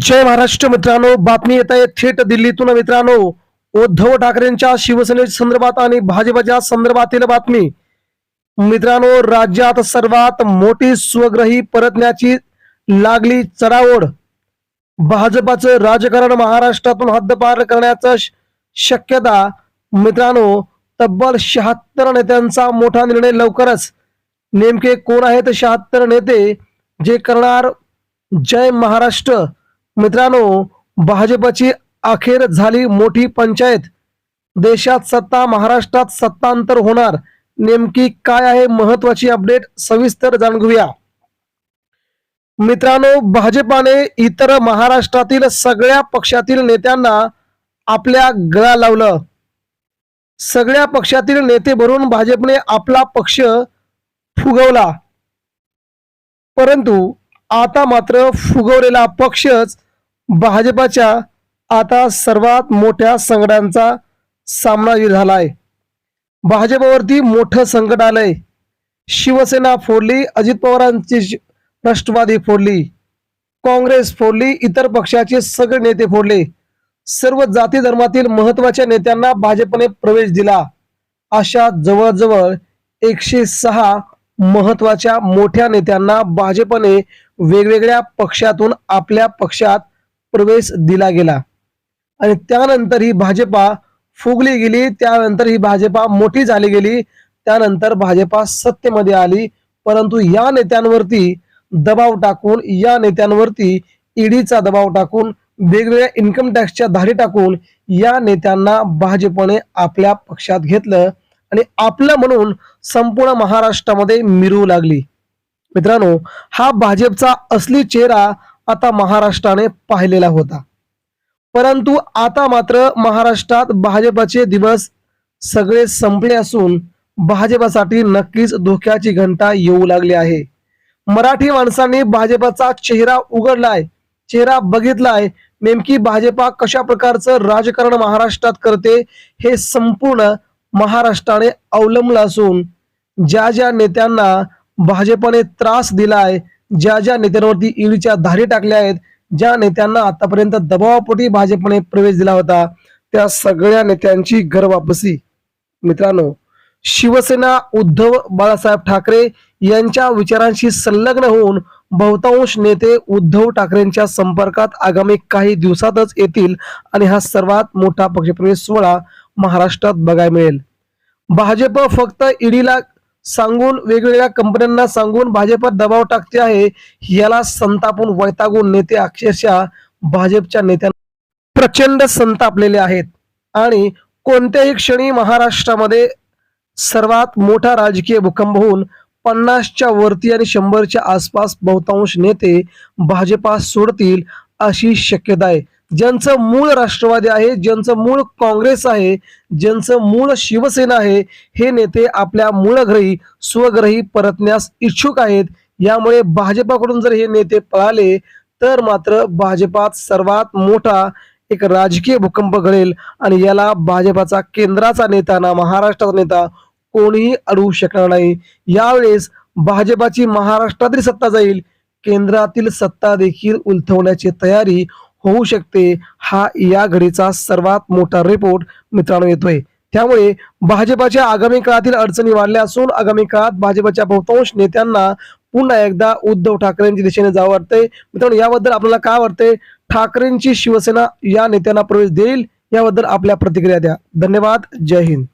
जय महाराष्ट्र मित्रांनो बातमी येत आहे थेट दिल्लीतून मित्रांनो. उद्धव ठाकरेंच्या शिवसेने संदर्भात आणि भाजपच्या संदर्भातील बातमी. मित्रांनो राज्यात सर्वात मोठी स्वग्रही परतण्याची लागली चढाओढ. भाजपाचं राजकारण महाराष्ट्रातून हद्दपार करण्याचं श- शक्यता. मित्रांनो तब्बल शहात्तर नेत्यांचा मोठा निर्णय लवकरच. नेमके कोण आहेत शहात्तर नेते? जे करणार जय महाराष्ट्र. मित्रांनो भाजपची अखेर झाली मोठी पंचायत. देशात सत्ता महाराष्ट्रात सत्तांतर होणार. नेमकी काय आहे महत्वाची अपडेट सविस्तर जाणून घेऊया मित्रांनो भाजपाने इतर महाराष्ट्रातील सगळ्या पक्षातील नेत्यांना आपल्या गळा लावलं. सगळ्या पक्षातील नेते भरून भाजपने आपला पक्ष फुगवला. परंतु आता मात्र फुगवलेला पक्षच भाजपाच्या आता सर्वात मोठ्या संकटांचा सामना झालाय. भाजपावरती मोठं संकट आलंय. शिवसेना फोडली अजित पवारांची राष्ट्रवादी फोडली. काँग्रेस फोडली इतर पक्षाचे सगळे नेते फोडले. सर्व जाती धर्मातील महत्त्वाच्या नेत्यांना भाजपने प्रवेश दिला. अशा जवळजवळ एकशे सहा महत्त्वाच्या मोठ्या नेत्यांना भाजपने वेगवेगळ्या पक्षातून आपल्या पक्षात प्रवेश दिला गेला. आणि त्यानंतर ही भाजपा फुगली गेली त्यानंतर ही भाजपा मोठी झाली गेली त्यानंतर भाजपा सत्तेमध्ये आली. परंतु या नेत्यांवरती दबाव टाकून या नेत्यांवरती ईडीचा दबाव टाकून वेगवेगळ्या इन्कम टॅक्सच्या धाडी टाकून या नेत्यांना भाजपने आपल्या पक्षात घेतलं आणि आपलं म्हणून संपूर्ण महाराष्ट्रामध्ये मिरवू लागली. मित्रांनो हा भाजपचा असली चेहरा आता महाराष्ट्राने पाहिलेला होता. परंतु आता मात्र महाराष्ट्रात भाजपचे दिवस सगळे संपले असून भाजपासाठी नक्कीच धोक्याची घंटा येऊ लागली आहे. मराठी माणसांनी भाजपाचा चेहरा उघडलाय चेहरा बघितलाय नेमकी भाजपा कशा प्रकारचं राजकारण महाराष्ट्रात करते हे संपूर्ण महाराष्ट्राने अवलंबलं असून ज्या ज्या नेत्यांना भाजपाने त्रास दिलाय ज्या ज्या नेत्यांवरती ईडीच्या धारी टाकल्या आहेत ज्या नेत्यांना आतापर्यंत दबावापोटी भाजपने प्रवेश दिला होता त्या सगळ्या नेत्यांची घर वापसी मित्रांनो शिवसेना उद्धव बाळासाहेब ठाकरे यांच्या विचारांशी संलग्न होऊन बहुतांश नेते उद्धव ठाकरेंच्या संपर्कात आगामी काही दिवसातच येतील आणि हा सर्वात मोठा पक्षप्रवेश सोहळा महाराष्ट्रात बघायला मिळेल. भाजप फक्त ईडीला सांगून वेगवेगळ्या कंपन्यांना सांगून भाजप दबाव टाकते आहे याला संतापून वैतागून नेते अक्षरशः भाजपच्या नेत्यांना प्रचंड संतापलेले आहेत. आणि कोणत्याही क्षणी महाराष्ट्रामध्ये सर्वात मोठा राजकीय भूकंप होऊन पन्नासच्या वरती आणि शंभरच्या आसपास बहुतांश नेते भाजपा सोडतील अशी शक्यता आहे. ज्यांचं मूळ राष्ट्रवादी आहे ज्यांचं मूळ काँग्रेस आहे ज्यांचं मूळ शिवसेना आहे हे नेते आपल्या मूळ घरी स्वग्रही परतण्यास इच्छुक आहेत. यामुळे भाजपाकडून जर हे नेते पळाले तर मात्र भाजपात सर्वात मोठा एक राजकीय भूकंप घडेल आणि याला भाजपाचा केंद्राचा नेता ना महाराष्ट्राचा नेता कोणीही अडवू शकणार नाही. यावेळेस भाजपाची महाराष्ट्रातील सत्ता जाईल. केंद्रातील सत्ता देखील उलथवण्याची तयारी होऊ शकते. हा या घडीचा सर्वात मोठा रिपोर्ट मित्रांनो येतोय. त्यामुळे भाजपाच्या आगामी काळातील अडचणी वाढल्या असून आगामी काळात भाजपच्या बहुतांश नेत्यांना पुन्हा एकदा उद्धव ठाकरेंच्या दिशेने जावं वाटतंय. मित्रांनो याबद्दल आपल्याला काय वाटतंय? ठाकरेंची शिवसेना या नेत्यांना प्रवेश देईल? याबद्दल आपल्या प्रतिक्रिया द्या. धन्यवाद. जय हिंद.